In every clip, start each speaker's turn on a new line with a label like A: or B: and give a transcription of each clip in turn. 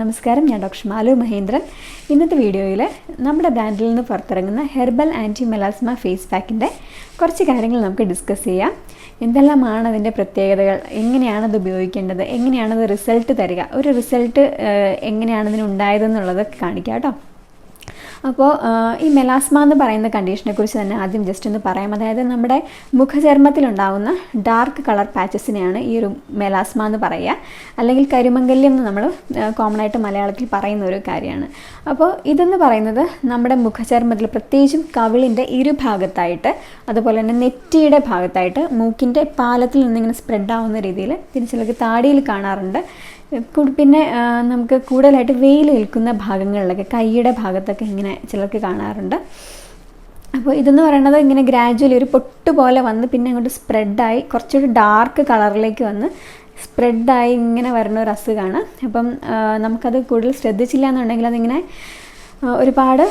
A: നമസ്കാരം ഞാൻ ഡോക്ടർ മാലു മഹേന്ദ്രൻ. ഇന്നത്തെ വീഡിയോയിൽ നമ്മുടെ ബ്രാൻഡിൽ നിന്ന് പുറത്തിറങ്ങുന്ന ഹെർബൽ ആന്റി മെലാസ്മ ഫേസ് പാക്കിന്റെ കുറച്ച് കാര്യങ്ങൾ നമുക്ക് ഡിസ്കസ് ചെയ്യാം. എന്തെല്ലാമാണ് അതിന്റെ പ്രത്യേകതകൾ? എങ്ങനെയാണ് ഉപയോഗിക്കേണ്ടത്? എങ്ങനെയാണത് റിസൾട്ട് തരിക? ഒരു റിസൾട്ട് എങ്ങനെയാണ് ഇതിനുണ്ടായതെന്നുള്ളത് കാണിക്കാം കേട്ടോ. അപ്പോൾ ഈ മെലാസ്മ എന്ന് പറയുന്ന കണ്ടീഷനെ കുറിച്ച് തന്നെ ആദ്യം ജസ്റ്റ് ഒന്ന് പറയാം. അതായത് നമ്മുടെ മുഖചർമ്മത്തിലുണ്ടാകുന്ന ഡാർക്ക് കളർ പാച്ചസിനെയാണ് ഈ ഒരു മെലാസ്മ എന്ന് പറയുക. അല്ലെങ്കിൽ കരിമംഗല്യം എന്ന് നമ്മൾ കോമൺ ആയിട്ട് മലയാളത്തിൽ പറയുന്ന ഒരു കാര്യമാണ്. അപ്പോൾ ഇതെന്ന് പറയുന്നത് നമ്മുടെ മുഖചർമ്മത്തിൽ പ്രത്യേകിച്ചും കവിളിന്റെ ഇരുഭാഗത്തായിട്ട് അതുപോലെ തന്നെ നെറ്റിയുടെ ഭാഗത്തായിട്ട് മൂക്കിന്റെ പാലത്തിൽ നിന്നിങ്ങനെ സ്പ്രെഡ് ആവുന്ന രീതിയിൽ പിന്നെ ചിലർക്ക് താടിയിൽ കാണാറുണ്ട്. പിന്നെ നമുക്ക് കൂടുതലായിട്ട് വെയിൽ ഏൽക്കുന്ന ഭാഗങ്ങളിലൊക്കെ കൈയുടെ ഭാഗത്തൊക്കെ ഇങ്ങനെ ചിലർക്ക് കാണാറുണ്ട്. അപ്പോൾ ഇതെന്ന് പറയുന്നത് ഇങ്ങനെ ഗ്രാജുവലി ഒരു പൊട്ട് പോലെ വന്ന് പിന്നെ അങ്ങോട്ട് സ്പ്രെഡായി കുറച്ചൊരു ഡാർക്ക് കളറിലേക്ക് വന്ന് സ്പ്രെഡായി ഇങ്ങനെ വരുന്ന ഒരു അസുഖമാണ്. അപ്പം നമുക്കത് കൂടുതൽ ശ്രദ്ധിച്ചില്ല എന്നുണ്ടെങ്കിൽ അതിങ്ങനെ ഒരുപാട്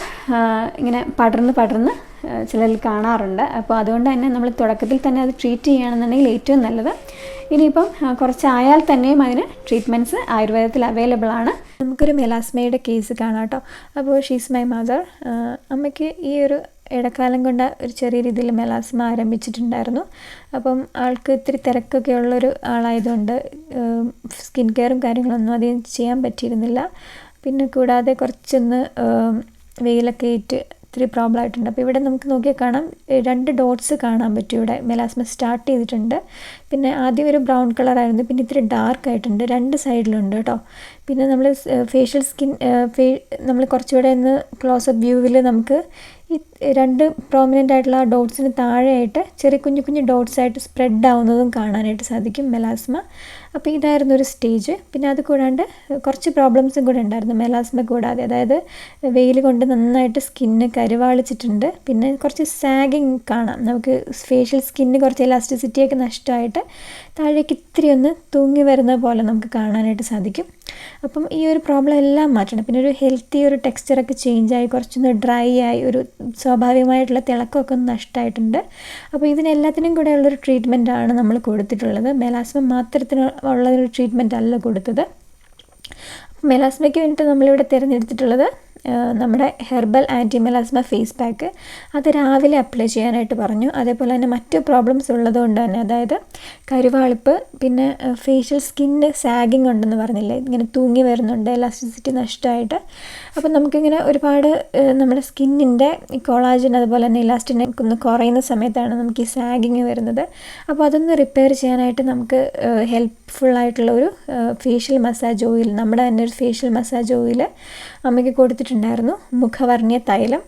A: ഇങ്ങനെ പടർന്ന് പടർന്ന് ചിലരിൽ കാണാറുണ്ട്. അപ്പോൾ അതുകൊണ്ട് തന്നെ നമ്മൾ തുടക്കത്തിൽ തന്നെ അത് ട്രീറ്റ് ചെയ്യുകയാണെന്നുണ്ടെങ്കിൽ ഏറ്റവും നല്ലത് ഇനിയിപ്പം കുറച്ചായാൽ തന്നെയും അതിന് ട്രീറ്റ്മെന്റ്സ് ആയുർവേദത്തിൽ അവൈലബിൾ ആണ്. നമുക്കൊരു മെലാസ്മയുടെ കേസ് കാണാം കേട്ടോ. അപ്പോൾ ഷീസ് മൈ മദർ അമ്മയ്ക്ക് ഈ ഒരു ഇടക്കാലം കൊണ്ട് ഒരു ചെറിയ രീതിയിൽ മെലാസ്മ ആരംഭിച്ചിട്ടുണ്ടായിരുന്നു. അപ്പം ആൾക്ക് ഇത്തിരി തിരക്കൊക്കെ ഉള്ളൊരു ആളായതുകൊണ്ട് സ്കിൻ കെയറും കാര്യങ്ങളൊന്നും അധികം ചെയ്യാൻ പറ്റിയിരുന്നില്ല. പിന്നെ കൂടാതെ കുറച്ചൊന്ന് വെയിലൊക്കെ ഏറ്റ് ഇത്തിരി പ്രോബ്ലം ആയിട്ടുണ്ട്. അപ്പോൾ ഇവിടെ നമുക്ക് നോക്കിയാൽ കാണാം രണ്ട് ഡോട്ട്സ് കാണാൻ പറ്റും ഇവിടെ. മെലാസ്മ സ്റ്റാർട്ട് ചെയ്തിട്ടുണ്ട്. പിന്നെ ആദ്യം ഒരു ബ്രൗൺ കളറായിരുന്നു പിന്നെ ഇത്തിരി ഡാർക്ക് ആയിട്ടുണ്ട്. രണ്ട് സൈഡിലുണ്ട് കേട്ടോ. പിന്നെ നമ്മൾ ഫേഷ്യൽ സ്കിൻ നമ്മൾ കുറച്ചുകൂടെ ഒന്ന് ക്ലോസപ്പ് വ്യൂവിൽ നമുക്ക് ഈ രണ്ട് പ്രോമിനന്റ് ആയിട്ടുള്ള ആ ഡോട്ട്സിന് താഴെയായിട്ട് ചെറിയ കുഞ്ഞു കുഞ്ഞു ഡോട്ട്സ് ആയിട്ട് സ്പ്രെഡ് ആവുന്നതും കാണാനായിട്ട് സാധിക്കും മെലാസ്മ അപ്പോൾ ഇതായിരുന്നു ഒരു സ്റ്റേജ് പിന്നെ അത് കൂടാണ്ട് കുറച്ച് പ്രോബ്ലംസും കൂടെ ഉണ്ടായിരുന്നു. മെലാസ്മ കൂടാതെ. അതായത് വെയിൽ കൊണ്ട് നന്നായിട്ട് സ്കിന്ന് കരുവാളിച്ചിട്ടുണ്ട്. പിന്നെ കുറച്ച് സാഗിങ് കാണാം. നമുക്ക് ഫേഷ്യൽ സ്കിന്ന് കുറച്ച് ഇലാസ്റ്റിസിറ്റിയൊക്കെ നഷ്ടമായിട്ട് താഴേക്ക് ഇത്തിരി ഒന്ന് തൂങ്ങി വരുന്ന പോലെ നമുക്ക് കാണാനായിട്ട് സാധിക്കും. അപ്പം ഈ ഒരു പ്രോബ്ലം എല്ലാം മാറ്റണം. പിന്നെ ഒരു ഹെൽത്തി ഒരു ടെക്സ്ചറൊക്കെ ചേഞ്ച് ആയി കുറച്ചൊന്ന് ഡ്രൈ ആയി ഒരു സ്വാഭാവികമായിട്ടുള്ള തിളക്കമൊക്കെ ഒന്ന് നഷ്ടമായിട്ടുണ്ട്. അപ്പോൾ ഇതിനെല്ലാത്തിനും കൂടെ ഉള്ളൊരു ട്രീറ്റ്മെന്റാണ് നമ്മൾ കൊടുത്തിട്ടുള്ളത്. മെലാസ്മ മാത്രത്തിന് ഉള്ള ഒരു ട്രീറ്റ്മെന്റ് അല്ല കൊടുത്തത്. മെലാസ്മയ്ക്ക് വേണ്ടിയിട്ട് നമ്മളിവിടെ തിരഞ്ഞെടുത്തിട്ടുള്ളത് നമ്മുടെ herbal anti melasma face pack അത് രാവിലെ അപ്ലൈ ചെയ്യാനായിട്ട് പറഞ്ഞു. അതേപോലെ തന്നെ മറ്റ് പ്രോബ്ലംസ് ഉള്ളതുകൊണ്ട് തന്നെ അതായത് കരുവാളിപ്പ് പിന്നെ ഫേഷ്യൽ സ്കിന്ന് സാഗിങ് ഉണ്ടെന്ന് പറഞ്ഞില്ലേ? ഇങ്ങനെ തൂങ്ങി വരുന്നുണ്ട് എലാസ്റ്റിസിറ്റി നഷ്ടമായിട്ട്. അപ്പം നമുക്കിങ്ങനെ ഒരുപാട് നമ്മുടെ സ്കിന്നിന്റെ കോളാജിൻ അതുപോലെ തന്നെ ഇലാസ്റ്റിനെ കുറയുന്ന സമയത്താണ് നമുക്ക് ഈ സാഗിങ് വരുന്നത്. അപ്പോൾ അതൊന്ന് റിപ്പയർ ചെയ്യാനായിട്ട് നമുക്ക് ഹെൽപ്ഫുൾ ആയിട്ടുള്ള ഒരു ഫേഷ്യൽ മസാജ് ഓയിൽ നമ്മുടെ തന്നെ ഒരു ഫേഷ്യൽ മസാജ് ഓയിൽ അമ്മയ്ക്ക് കൊടുത്തിട്ടുണ്ടായിരുന്നു മുഖവർണിയ തൈലം.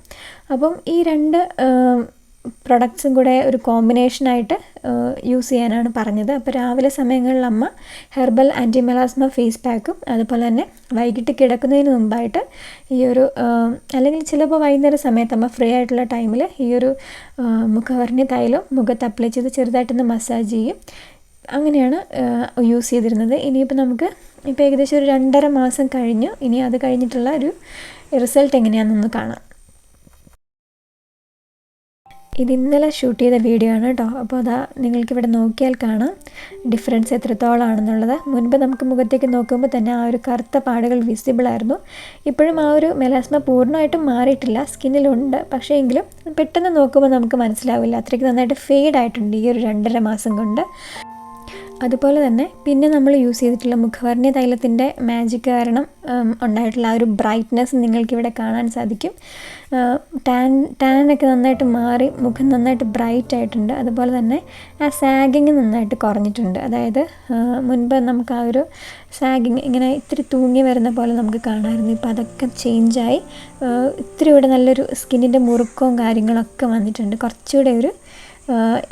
A: അപ്പം ഈ രണ്ട് പ്രൊഡക്ട്സും കൂടെ ഒരു കോമ്പിനേഷനായിട്ട് യൂസ് ചെയ്യാനാണ് പറഞ്ഞത്. അപ്പോൾ രാവിലെ സമയങ്ങളിൽ അമ്മ ഹെർബൽ ആന്റി മെലാസ്മ ഫേസ് പാക്കും അതുപോലെ തന്നെ വൈകിട്ട് കിടക്കുന്നതിന് മുമ്പായിട്ട് ഈ ഒരു അല്ലെങ്കിൽ ചിലപ്പോൾ വൈകുന്നേര സമയത്ത് അമ്മ ഫ്രീ ആയിട്ടുള്ള ടൈമിൽ ഈ ഒരു മുഖവർണി തൈലം മുഖത്ത് അപ്ലൈ ചെയ്ത് ചെറുതായിട്ടൊന്ന് മസാജ് ചെയ്യും. അങ്ങനെയാണ് യൂസ് ചെയ്തിരുന്നത്. ഇനിയിപ്പോൾ നമുക്ക് ഇപ്പോൾ ഏകദേശം ഒരു രണ്ടര മാസം കഴിഞ്ഞു. ഇനി അത് കഴിഞ്ഞിട്ടുള്ള ഒരു റിസൾട്ട് എങ്ങനെയാണെന്നൊന്ന് കാണാം. ഇത് ഇന്നലെ ഷൂട്ട് ചെയ്ത വീഡിയോ ആണ് കേട്ടോ അപ്പോൾ അതാ നിങ്ങൾക്കിവിടെ നോക്കിയാൽ കാണാം. ഡിഫറൻസ് എത്രത്തോളമാണെന്നുള്ളത് മുൻപ് നമുക്ക് മുഖത്തേക്ക് നോക്കുമ്പോൾ തന്നെ ആ ഒരു കറുത്ത പാടുകൾ വിസിബിൾ ആയിരുന്നു. ഇപ്പോഴും ആ ഒരു മെലാസ്മ പൂർണമായിട്ടും മാറിയിട്ടില്ല. സ്കിന്നിലുണ്ട്. പക്ഷേ എങ്കിലും പെട്ടെന്ന് നോക്കുമ്പോൾ നമുക്ക് മനസ്സിലാവില്ല. അത്രയ്ക്ക് നന്നായിട്ട് ഫെയ്ഡ് ആയിട്ടുണ്ട് ഈ ഒരു രണ്ടര മാസം കൊണ്ട്. അതുപോലെ തന്നെ പിന്നെ നമ്മൾ യൂസ് ചെയ്തിട്ടുള്ള മുഖവർണ തൈലത്തിന്റെ മാജിക് കാരണം ഉണ്ടായിട്ടുള്ള ആ ഒരു ബ്രൈറ്റ്നെസ് നിങ്ങൾക്കിവിടെ കാണാൻ സാധിക്കും. ടാൻ ടാനൊക്കെ നന്നായിട്ട് മാറി മുഖം നന്നായിട്ട് ബ്രൈറ്റ് ആയിട്ടുണ്ട്. അതുപോലെ തന്നെ ആ സാഗിങ് നന്നായിട്ട് കുറഞ്ഞിട്ടുണ്ട്. അതായത് മുൻപ് നമുക്ക് ആ ഒരു സാഗിങ് ഇങ്ങനെ ഇത്തിരി തൂങ്ങി വരുന്ന പോലെ നമുക്ക് കാണാമായിരുന്നു. ഇപ്പോൾ അതൊക്കെ ചേഞ്ചായി ഇത്തിരി ഇവിടെ നല്ലൊരു സ്കിന്നിന്റെ മുറുക്കവും കാര്യങ്ങളൊക്കെ വന്നിട്ടുണ്ട്. കുറച്ചുകൂടെ ഒരു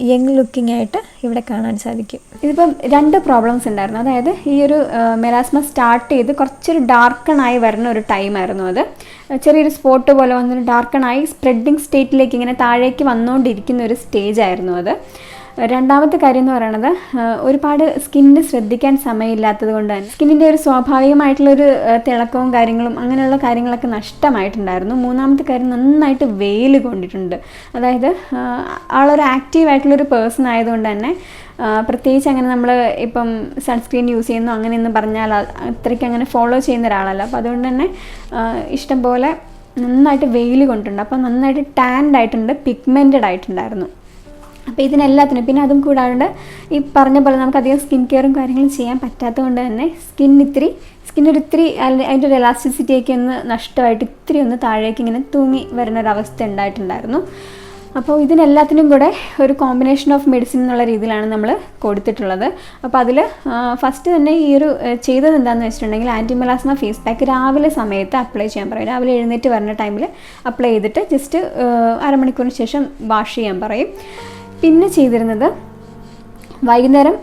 A: യങ് ലുക്കിംഗ് ആയിട്ട് ഇവിടെ കാണാൻ സാധിക്കും. ഇതിപ്പം രണ്ട് പ്രോബ്ലംസ് ഉണ്ടായിരുന്നു. അതായത് ഈ ഒരു മെലാസ്മ സ്റ്റാർട്ട് ചെയ്ത് കുറച്ചൊരു ഡാർക്കണായി വരുന്ന ഒരു ടൈമായിരുന്നു അത്. ചെറിയൊരു സ്പോട്ട് പോലെ വന്നൊരു ഡാർക്കണായി സ്പ്രെഡിങ് സ്റ്റേറ്റിലേക്ക് ഇങ്ങനെ താഴേക്ക് വന്നുകൊണ്ടിരിക്കുന്ന ഒരു സ്റ്റേജ് ആയിരുന്നു അത്.
B: രണ്ടാമത്തെ കാര്യം എന്ന് പറയുന്നത് ഒരുപാട് സ്കിന്നിന് ശ്രദ്ധിക്കാൻ സമയമില്ലാത്തത് കൊണ്ട് തന്നെ. സ്കിന്നിന്റെ ഒരു സ്വാഭാവികമായിട്ടുള്ളൊരു തിളക്കവും കാര്യങ്ങളും അങ്ങനെയുള്ള കാര്യങ്ങളൊക്കെ നഷ്ടമായിട്ടുണ്ടായിരുന്നു. മൂന്നാമത്തെ കാര്യം നന്നായിട്ട് വെയിൽ കൊണ്ടിട്ടുണ്ട്. അതായത് ആളൊരു ആക്റ്റീവ് ആയിട്ടുള്ളൊരു പേഴ്സൺ ആയതുകൊണ്ട് തന്നെ പ്രത്യേകിച്ച് അങ്ങനെ നമ്മൾ ഇപ്പം സൺസ്ക്രീൻ യൂസ് ചെയ്യുന്നു അങ്ങനെയെന്ന് പറഞ്ഞാൽ അ- അത്രയ്ക്ക് അങ്ങനെ ഫോളോ ചെയ്യുന്ന ഒരാളല്ല. അപ്പോൾ അതുകൊണ്ട് തന്നെ ഇഷ്ടം ഇഷ്ടംപോലെ നന്നായിട്ട് വെയിൽ കൊണ്ടിട്ടുണ്ട്. അപ്പോൾ നന്നായിട്ട് ടാൻഡ് ആയിട്ടുണ്ട് പിഗ്മെന്റഡ് ആയിട്ടുണ്ടായിരുന്നു. അപ്പോൾ ഇതിനെല്ലാത്തിനും പിന്നെ അതും കൂടാണ്ട് ഈ പറഞ്ഞ പോലെ നമുക്ക് അധികം സ്കിൻ കെയറും കാര്യങ്ങളും ചെയ്യാൻ പറ്റാത്തത് കൊണ്ട് തന്നെ സ്കിൻ ഇത്തിരി സ്കിൻ ഒരു ഇത്തിരി അതിന്റെ ഒരു എലാസ്റ്റിസിറ്റി ഒക്കെ ഒന്ന് നഷ്ടമായിട്ട് ഇത്തിരി ഒന്ന് താഴേക്ക് ഇങ്ങനെ തൂങ്ങി വരുന്ന ഒരു അവസ്ഥ ഉണ്ടായിട്ടുണ്ടായിരുന്നു. അപ്പോൾ ഇതിനെല്ലാത്തിനും കൂടെ ഒരു കോമ്പിനേഷൻ ഓഫ് മെഡിസിൻ എന്നുള്ള രീതിയിലാണ് നമ്മൾ കൊടുത്തിട്ടുള്ളത്. അപ്പോൾ അതിൽ ഫസ്റ്റ് തന്നെ ഈ ഒരു ചെയ്തത് എന്താണെന്ന് വെച്ചിട്ടുണ്ടെങ്കിൽ ആന്റിമലാസ്മ ഫേസ് പാക്ക് രാവിലെ സമയത്ത് അപ്ലൈ ചെയ്യാൻ പറയും. രാവിലെ എഴുന്നേറ്റ് വരുന്ന ടൈമിൽ അപ്ലൈ ചെയ്തിട്ട് ജസ്റ്റ് അരമണിക്കൂറിന് ശേഷം വാഷ് ചെയ്യാൻ പറയും. പിന്നെ ചെയ്തിരുന്നത് വൈകുന്നേരം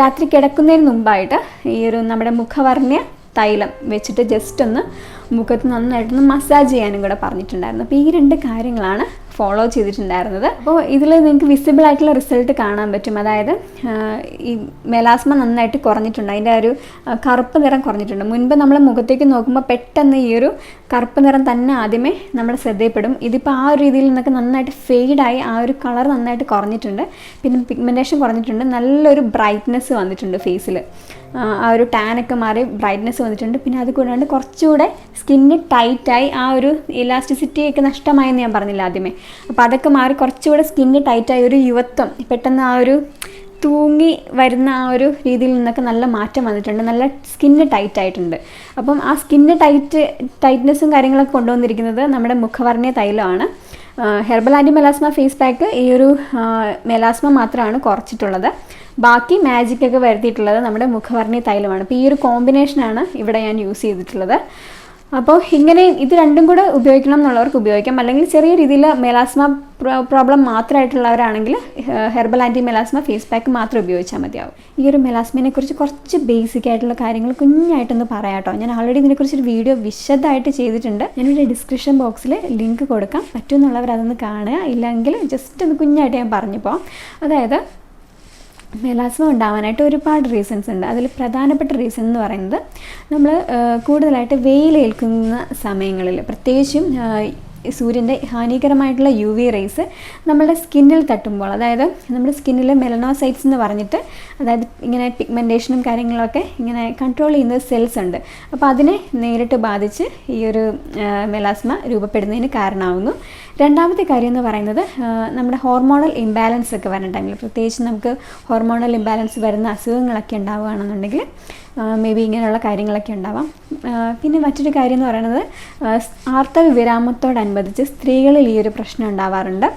B: രാത്രി കിടക്കുന്നതിന് മുമ്പായിട്ട് ഈ ഒരു നമ്മുടെ മുഖവർണ തൈലം വെച്ചിട്ട് ജസ്റ്റ് ഒന്ന് മുഖത്ത് നന്നായിട്ടൊന്ന് മസാജ് ചെയ്യാനും കൂടെ പറഞ്ഞിട്ടുണ്ടായിരുന്നു. അപ്പോൾ ഈ രണ്ട് കാര്യങ്ങളാണ് ഫോളോ ചെയ്തിട്ടുണ്ടായിരുന്നത്. അപ്പോൾ ഇതിൽ നിങ്ങൾക്ക് വിസിബിൾ ആയിട്ടുള്ള റിസൾട്ട് കാണാൻ പറ്റും. അതായത് ഈ മെലാസ്മ നന്നായിട്ട് കുറഞ്ഞിട്ടുണ്ട്. അതിന്റെ ഒരു കറുപ്പ് നിറം കുറഞ്ഞിട്ടുണ്ട്. മുൻപ് നമ്മൾ മുഖത്തേക്ക് നോക്കുമ്പോൾ പെട്ടെന്ന് ഈ ഒരു കറുപ്പ് നിറം തന്നെ ആദ്യമേ നമ്മൾ ശ്രദ്ധയിൽപ്പെടും. ഇതിപ്പോൾ ആ ഒരു രീതിയിൽ നിന്നൊക്കെ നന്നായിട്ട് ഫെയ്ഡായി ആ ഒരു കളർ നന്നായിട്ട് കുറഞ്ഞിട്ടുണ്ട്. പിന്നെ പിഗ്മെന്റേഷൻ കുറഞ്ഞിട്ടുണ്ട്. നല്ലൊരു ബ്രൈറ്റ്നെസ് വന്നിട്ടുണ്ട് ഫേസിൽ ആ ഒരു ടാനൊക്കെ മാറി ബ്രൈറ്റ്നെസ് വന്നിട്ടുണ്ട്. പിന്നെ അത് കൂടാണ്ട് കുറച്ചുകൂടെ സ്കിന്ന് ടൈറ്റായി ആ ഒരു ഇലാസ്റ്റിസിറ്റി ഒക്കെ നഷ്ടമായെന്ന് ഞാൻ പറഞ്ഞില്ല ആദ്യമേ. അപ്പോൾ അതൊക്കെ മാറി കുറച്ചുകൂടെ സ്കിന്ന് ടൈറ്റായി ഒരു യുവത്വം പെട്ടെന്ന് ആ ഒരു തൂങ്ങി വരുന്ന ആ ഒരു രീതിയിൽ നിന്നൊക്കെ നല്ല മാറ്റം വന്നിട്ടുണ്ട്. നല്ല സ്കിന്ന് ടൈറ്റ് ആയിട്ടുണ്ട്. അപ്പം ആ സ്കിന്ന് ടൈറ്റ് ടൈറ്റ്നെസ്സും കാര്യങ്ങളൊക്കെ കൊണ്ടുവന്നിരിക്കുന്നത് നമ്മുടെ മുഖവർണയ തൈലമാണ്. Herbal anti melasma face pack ഈ ഒരു മെലാസ്മ മാത്രമാണ് കുറച്ചിട്ടുള്ളത്. ബാക്കി മാജിക്കൊക്കെ വരുത്തിയിട്ടുള്ളത് നമ്മുടെ മുഖവർണി തൈലമാണ്. അപ്പോൾ ഈ ഒരു കോമ്പിനേഷനാണ് ഇവിടെ ഞാൻ യൂസ് ചെയ്തിട്ടുള്ളത്. അപ്പോൾ ഇങ്ങനെ ഇത് രണ്ടും കൂടെ ഉപയോഗിക്കണം എന്നുള്ളവർക്ക് ഉപയോഗിക്കാം. അല്ലെങ്കിൽ ചെറിയ രീതിയിൽ melasma problem മാത്രമായിട്ടുള്ളവരാണെങ്കിൽ herbal anti melasma face pack മാത്രം ഉപയോഗിച്ചാൽ മതിയാവും. ഈ ഒരു മെലാസ്മിനെ കുറിച്ച് കുറച്ച് ബേസിക് ആയിട്ടുള്ള കാര്യങ്ങൾ കുഞ്ഞായിട്ടൊന്ന് പറയാം കേട്ടോ. ഞാൻ ഇതിനെക്കുറിച്ച് ഒരു വീഡിയോ വിശദമായിട്ട് ചെയ്തിട്ടുണ്ട്. ഞാനിവിടെ ഡിസ്ക്രിപ്ഷൻ ബോക്സിൽ ലിങ്ക് കൊടുക്കാം. പറ്റുമെന്നുള്ളവർ അതൊന്ന് കാണുക. ഇല്ലെങ്കിൽ ജസ്റ്റ് ഒന്ന് കുഞ്ഞായിട്ട് ഞാൻ പറഞ്ഞു പോകാം അതായത് മെലാസ്മ ഉണ്ടാവാനായിട്ട് ഒരുപാട് റീസൺസ് ഉണ്ട്. അതിൽ പ്രധാനപ്പെട്ട റീസൺ എന്ന് പറയുന്നത് നമ്മൾ കൂടുതലായിട്ട് വെയിലേൽക്കുന്ന സമയങ്ങളിൽ പ്രത്യേകിച്ചും സൂര്യന്റെ ഹാനികരമായിട്ടുള്ള യു വി റേസ് നമ്മുടെ സ്കിന്നിൽ തട്ടുമ്പോൾ അതായത് നമ്മുടെ സ്കിന്നിൽ മെലനോസൈറ്റ്സ് എന്ന് പറഞ്ഞിട്ട് അതായത് ഇങ്ങനെ പിഗ്മെന്റേഷനും കാര്യങ്ങളൊക്കെ ഇങ്ങനെ കൺട്രോൾ ചെയ്യുന്ന സെൽസ് ഉണ്ട്. അപ്പോൾ അതിനെ നേരിട്ട് ബാധിച്ച് ഈ ഒരു മെലാസ്മ രൂപപ്പെടുന്നതിന് കാരണമാകുന്നു രണ്ടാമത്തെ കാര്യം എന്ന് പറയുന്നത് നമ്മുടെ ഹോർമോണൽ ഇംബാലൻസ് ഒക്കെ വരുന്ന ടൈമിൽ പ്രത്യേകിച്ച് നമുക്ക് ഹോർമോണൽ ഇംബാലൻസ് വരുന്ന അസുഖങ്ങളൊക്കെ ഉണ്ടാവുകയാണെന്നുണ്ടെങ്കിൽ മേ ബി ഇങ്ങനെയുള്ള കാര്യങ്ങളൊക്കെ ഉണ്ടാവാം. പിന്നെ മറ്റൊരു കാര്യം എന്ന് പറയുന്നത് ആർത്തവ വിരാമത്തോടനുബന്ധിച്ച് സ്ത്രീകളിൽ ഈ ഒരു പ്രശ്നം ഉണ്ടാവാറുണ്ട്.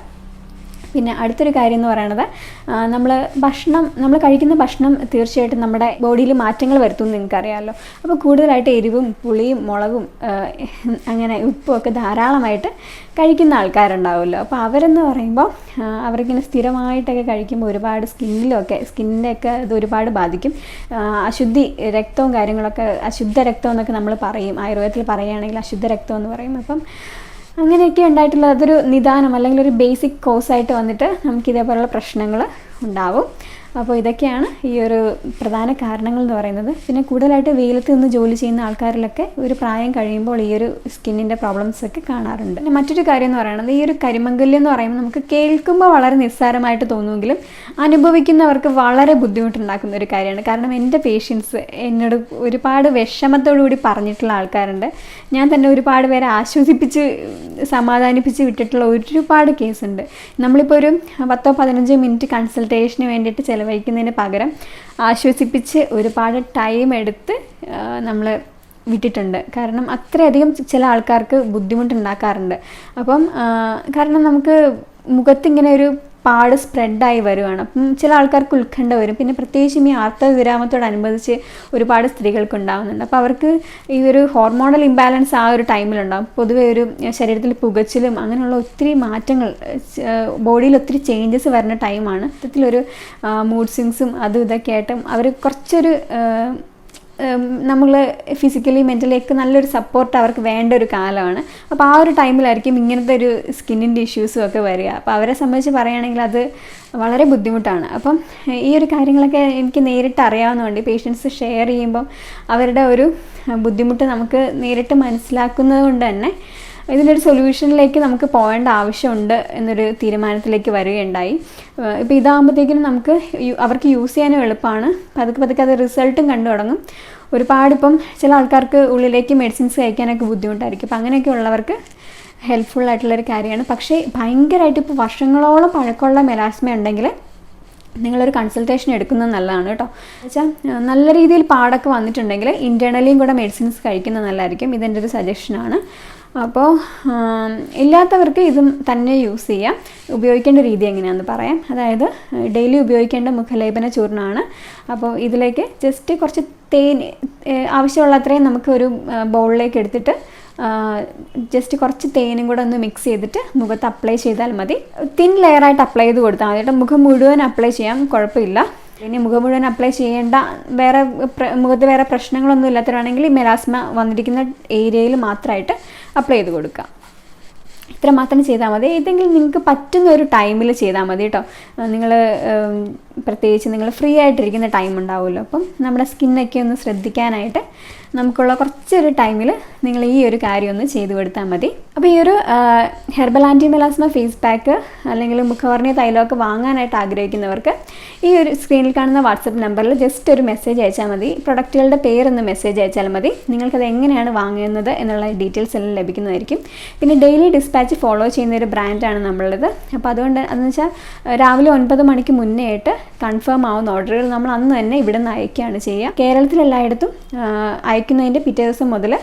B: പിന്നെ അടുത്തൊരു കാര്യം എന്ന് പറയുന്നത് നമ്മൾ ഭക്ഷണം നമ്മൾ കഴിക്കുന്ന ഭക്ഷണം തീർച്ചയായിട്ടും നമ്മുടെ ബോഡിയിൽ മാറ്റങ്ങൾ വരുത്തും എന്ന് നിങ്ങൾക്കറിയാമല്ലോ അപ്പോൾ കൂടുതലായിട്ട് എരിവും പുളിയും മുളകും അങ്ങനെ ഉപ്പും ഒക്കെ ധാരാളമായിട്ട് കഴിക്കുന്ന ആൾക്കാരുണ്ടാവുമല്ലോ. അപ്പോൾ അവരെന്ന് പറയുമ്പോൾ അവർക്കിങ്ങനെ സ്ഥിരമായിട്ടൊക്കെ കഴിക്കുമ്പോൾ ഒരുപാട് സ്കിന്നിലൊക്കെ സ്കിന്നിന്റെയൊക്കെ ഇത് ഒരുപാട് ബാധിക്കും. അശുദ്ധി രക്തവും കാര്യങ്ങളൊക്കെ അശുദ്ധ രക്തം എന്നൊക്കെ നമ്മൾ പറയും. ആയുർവേദത്തിൽ പറയുകയാണെങ്കിൽ അശുദ്ധ രക്തം എന്ന് പറയും. അപ്പം അങ്ങനെയൊക്കെ ഉണ്ടായിട്ടുള്ള അതൊരു നിദാനം അല്ലെങ്കിൽ ഒരു ബേസിക് കോഴ്സായിട്ട് വന്നിട്ട് നമുക്ക് ഇതേപോലുള്ള പ്രശ്നങ്ങൾ ഉണ്ടാവും. അപ്പോൾ ഇതൊക്കെയാണ് ഈ ഒരു പ്രധാന കാരണങ്ങൾ എന്ന് പറയുന്നത്. പിന്നെ കൂടുതലായിട്ട് വെയിലത്ത് നിന്ന് ജോലി ചെയ്യുന്ന ആൾക്കാരിലൊക്കെ ഒരു പ്രായം കഴിയുമ്പോൾ ഈ ഒരു സ്കിന്നിന്റെ പ്രോബ്ലംസ് ഒക്കെ കാണാറുണ്ട്. പിന്നെ മറ്റൊരു കാര്യം എന്ന് പറയുന്നത് ഈ ഒരു കരിമംഗല്യം എന്ന് പറയുമ്പോൾ നമുക്ക് കേൾക്കുമ്പോൾ വളരെ നിസ്സാരമായിട്ട് തോന്നുമെങ്കിലും അനുഭവിക്കുന്നവർക്ക് വളരെ ബുദ്ധിമുട്ടുണ്ടാക്കുന്ന ഒരു കാര്യമാണ്. കാരണം എന്റെ പേഷ്യൻസ് എന്നോട് ഒരുപാട് വിഷമത്തോടുകൂടി പറഞ്ഞിട്ടുള്ള ആൾക്കാരുണ്ട്. ഞാൻ തന്നെ ഒരുപാട് പേരെ ആശ്വസിപ്പിച്ച് സമാധാനിപ്പിച്ച് വിട്ടിട്ടുള്ള ഒരുപാട് കേസുണ്ട്. നമ്മളിപ്പോൾ ഒരു പത്തോ പതിനഞ്ചോ മിനിറ്റ് കൺസൾട്ടേഷന് വേണ്ടിയിട്ട് ചിലവഴിക്കുന്നതിന് പകരം ആശ്വസിപ്പിച്ച് ഒരുപാട് ടൈം എടുത്ത് നമ്മൾ വിട്ടിട്ടുണ്ട്. കാരണം അത്രയധികം ചില ആൾക്കാർക്ക് ബുദ്ധിമുട്ടുണ്ടാക്കാറുണ്ട്. അപ്പം കാരണം നമുക്ക് മുഖത്തിങ്ങനെ ഒരു പാട് സ്പ്രെഡായി വരുവാണ്. ചില ആൾക്കാർക്ക് ഉത്കണ്ഠ വരും. പിന്നെ പ്രത്യേകിച്ചും ഈ ആർത്തവ വിരാമത്തോടനുബന്ധിച്ച് ഒരുപാട് സ്ത്രീകൾക്ക് ഉണ്ടാകുന്നുണ്ട് അപ്പോൾ അവർക്ക് ഈ ഒരു ഹോർമോണൽ ഇംബാലൻസ് ആ ഒരു ടൈമിലുണ്ടാകും പൊതുവെ ഒരു ശരീരത്തിൽ പുകച്ചിലും അങ്ങനെയുള്ള ഒത്തിരി മാറ്റങ്ങൾ ബോഡിയിൽ ഒത്തിരി ചേഞ്ചസ് വരുന്ന ടൈമാണ് മൊത്തത്തിലൊരു മൂഡ് സ്വിങ്സും അതും ഇതൊക്കെ ആയിട്ടും അവർ കുറച്ചൊരു നമ്മൾ ഫിസിക്കലി മെന്റലി ഒക്കെ നല്ലൊരു സപ്പോർട്ട് അവർക്ക് വേണ്ട ഒരു കാലമാണ്. അപ്പോൾ ആ ഒരു ടൈമിലായിരിക്കും ഇങ്ങനത്തെ ഒരു സ്കിന്നിന്റെ ഇഷ്യൂസും ഒക്കെ വരിക. അപ്പോൾ അവരെ സംബന്ധിച്ച് പറയുകയാണെങ്കിൽ അത് വളരെ ബുദ്ധിമുട്ടാണ്. അപ്പം ഈ ഒരു കാര്യങ്ങളൊക്കെ എനിക്ക് നേരിട്ട് അറിയാവുന്നതുകൊണ്ട് പേഷ്യൻസ് ഷെയർ ചെയ്യുമ്പം അവരുടെ ഒരു ബുദ്ധിമുട്ട് നമുക്ക് നേരിട്ട് മനസ്സിലാക്കുന്നത് കൊണ്ട് തന്നെ ഇതിനൊരു സൊല്യൂഷനിലേക്ക് നമുക്ക് പോകേണ്ട ആവശ്യമുണ്ട് എന്നൊരു തീരുമാനത്തിലേക്ക് വരികയുണ്ടായി. ഇപ്പോൾ ഇതാകുമ്പോഴത്തേക്കിനും നമുക്ക് അവർക്ക് യൂസ് ചെയ്യാനും എളുപ്പമാണ്. പതുക്കെ പതുക്കെ അത് റിസൾട്ടും കണ്ടു തുടങ്ങും. ഒരുപാട് ഇപ്പം ചില ആൾക്കാർക്ക് ഉള്ളിലേക്ക് മെഡിസിൻസ് കഴിക്കാനൊക്കെ ബുദ്ധിമുട്ടായിരിക്കും. അപ്പം അങ്ങനെയൊക്കെ ഉള്ളവർക്ക് ഹെൽപ്ഫുൾ ആയിട്ടുള്ളൊരു കാര്യമാണ്. പക്ഷേ ഭയങ്കരമായിട്ട് ഇപ്പോൾ വർഷങ്ങളോളം പഴക്കമുള്ള മെലാസ്മ ഉണ്ടെങ്കിൽ നിങ്ങളൊരു കൺസൾട്ടേഷൻ എടുക്കുന്നത് നല്ലതാണ് കേട്ടോ. വെച്ചാൽ നല്ല രീതിയിൽ പാടൊക്കെ വന്നിട്ടുണ്ടെങ്കിൽ ഇന്റേർണലിയും കൂടെ മെഡിസിൻസ് കഴിക്കുന്നത് നല്ലതായിരിക്കും. ഇതെന്റെ ഒരു സജഷനാണ് അപ്പോൾ ഇല്ലാത്തവർക്ക് ഇതും തന്നെ യൂസ് ചെയ്യാം. ഉപയോഗിക്കേണ്ട രീതി എങ്ങനെയാണെന്ന് പറയാം. അതായത് ഡെയിലി ഉപയോഗിക്കേണ്ട മുഖലേപന ചൂർണമാണ് അപ്പോൾ ഇതിലേക്ക് ജസ്റ്റ് കുറച്ച് തേൻ ആവശ്യമുള്ളത്രയും നമുക്ക് ഒരു ബൗളിലേക്ക് എടുത്തിട്ട് ജസ്റ്റ് കുറച്ച് തേനും കൂടെ ഒന്ന് മിക്സ് ചെയ്തിട്ട് മുഖത്ത് അപ്ലൈ ചെയ്താൽ മതി. തിൻ ലെയറായിട്ട് അപ്ലൈ ചെയ്ത് കൊടുത്താൽ മതി. മുഖം മുഴുവൻ അപ്ലൈ ചെയ്യാം. കുഴപ്പമില്ല. ഇനി മുഖം മുഴുവൻ അപ്ലൈ ചെയ്യേണ്ട വേറെ മുഖത്ത് വേറെ പ്രശ്നങ്ങളൊന്നും ഇല്ലാത്തവരാണെങ്കിൽ മെലാസ്മ വന്നിരിക്കുന്ന ഏരിയയിൽ മാത്രമായിട്ട് അപ്ലൈ ചെയ്ത് കൊടുക്കുക ഇത്ര മാത്രം ചെയ്താൽ മതി. ഏതെങ്കിലും നിങ്ങൾക്ക് പറ്റുന്ന ഒരു ടൈമിൽ ചെയ്താൽ മതി കേട്ടോ നിങ്ങൾ പ്രത്യേകിച്ച് നിങ്ങൾ ഫ്രീ ആയിട്ടിരിക്കുന്ന ടൈം ഉണ്ടാവുമല്ലോ. അപ്പം നമ്മുടെ സ്കിന്നൊക്കെ ഒന്ന് ശ്രദ്ധിക്കാനായിട്ട് നമുക്കുള്ള കുറച്ചൊരു ടൈമിൽ നിങ്ങൾ ഈ ഒരു കാര്യം ഒന്ന് ചെയ്തു കൊടുത്താൽ മതി. അപ്പോൾ ഈ ഒരു herbal anti melasma face pack അല്ലെങ്കിൽ മുഖവർണയ തൈലമൊക്കെ വാങ്ങാനായിട്ട് ആഗ്രഹിക്കുന്നവർക്ക് ഈ ഒരു സ്ക്രീനിൽ കാണുന്ന വാട്സപ്പ് നമ്പറിൽ ജസ്റ്റ് ഒരു മെസ്സേജ് അയച്ചാൽ മതി. പ്രൊഡക്റ്റുകളുടെ പേരൊന്ന് മെസ്സേജ് അയച്ചാൽ മതി. നിങ്ങൾക്കത് എങ്ങനെയാണ് വാങ്ങുന്നത് എന്നുള്ള ഡീറ്റെയിൽസ് എല്ലാം ലഭിക്കുന്നതായിരിക്കും. പിന്നെ ഡെയിലി ഡിസ്പാച്ച് ഫോളോ ചെയ്യുന്ന ഒരു ബ്രാൻഡാണ് നമ്മളുള്ളത് അപ്പോൾ അതുകൊണ്ട് അതെന്ന് വെച്ചാൽ രാവിലെ ഒൻപത് മണിക്ക് മുന്നേ ആയിട്ട് കൺഫേം ആവുന്ന ഓർഡറുകൾ നമ്മൾ അന്ന് തന്നെ ഇവിടെ നിന്ന് അയക്കുകയാണ് ചെയ്യുക. കേരളത്തിലെല്ലായിടത്തും അയക്കുന്നതിന്റെ പിറ്റേ ദിവസം മുതൽ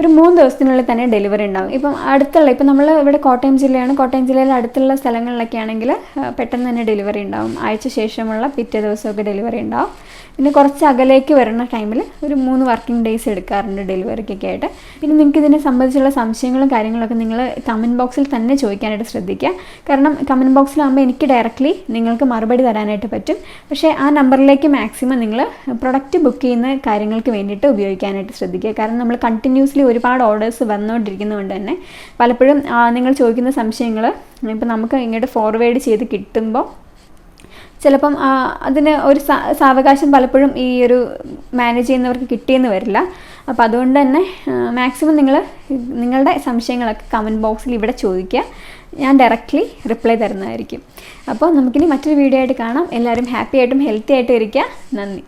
B: ഒരു മൂന്ന് ദിവസത്തിനുള്ളിൽ തന്നെ ഡെലിവറി ഉണ്ടാകും ഇപ്പം അടുത്തുള്ള ഇപ്പം നമ്മൾ ഇവിടെ കോട്ടയം ജില്ലയാണ്. കോട്ടയം ജില്ലയിൽ അടുത്തുള്ള സ്ഥലങ്ങളിലൊക്കെ ആണെങ്കിൽ പെട്ടെന്ന് തന്നെ ഡെലിവറി ഉണ്ടാകും ആഴ്ച ശേഷമുള്ള പിറ്റേ ദിവസമൊക്കെ ഡെലിവറി ഉണ്ടാവും. പിന്നെ കുറച്ച് അകലേക്ക് വരുന്ന ടൈമിൽ ഒരു മൂന്ന് വർക്കിംഗ് ഡേയ്സ് എടുക്കാറുണ്ട് ഡെലിവറിക്കൊക്കെ ആയിട്ട്. പിന്നെ നിങ്ങൾക്ക് ഇതിനെ സംബന്ധിച്ചുള്ള സംശയങ്ങളും കാര്യങ്ങളൊക്കെ നിങ്ങൾ കമന്റ് ബോക്സിൽ തന്നെ ചോദിക്കാനായിട്ട് ശ്രദ്ധിക്കുക. കാരണം കമന്റ് ബോക്സിലാകുമ്പോൾ എനിക്ക് ഡയറക്റ്റ്ലി നിങ്ങൾക്ക് മറുപടി തരാനായിട്ട് പറ്റും. പക്ഷേ ആ നമ്പറിലേക്ക് മാക്സിമം നിങ്ങൾ പ്രൊഡക്റ്റ് ബുക്ക് ചെയ്യുന്ന കാര്യങ്ങൾക്ക് വേണ്ടിയിട്ട് ഉപയോഗിക്കാനായിട്ട് ശ്രദ്ധിക്കുക. കാരണം നമ്മൾ കണ്ടിന്യൂസ്ലി ഒരുപാട് ഓർഡേഴ്സ് വന്നുകൊണ്ടിരിക്കുന്നതുകൊണ്ട് തന്നെ പലപ്പോഴും നിങ്ങൾ ചോദിക്കുന്ന സംശയങ്ങൾ ഇപ്പം നമുക്ക് ഇങ്ങോട്ട് ഫോർവേഡ് ചെയ്ത് കിട്ടുമ്പോൾ ചിലപ്പം അതിന് ഒരു സാവകാശം പലപ്പോഴും ഈ ഒരു മാനേജ് ചെയ്യുന്നവർക്ക് കിട്ടിയെന്ന് വരില്ല. അപ്പോൾ അതുകൊണ്ട് തന്നെ മാക്സിമം നിങ്ങൾ നിങ്ങളുടെ സംശയങ്ങളൊക്കെ കമന്റ് ബോക്സിൽ ഇവിടെ ചോദിക്കുക. ഞാൻ ഡയറക്റ്റ്ലി റിപ്ലൈ തരുന്നതായിരിക്കും. അപ്പോൾ നമുക്കിനി മറ്റൊരു വീഡിയോ ആയിട്ട് കാണാം. എല്ലാവരും ഹാപ്പി ആയിട്ടും ഹെൽത്തി ആയിട്ടും ഇരിക്കുക. നന്ദി.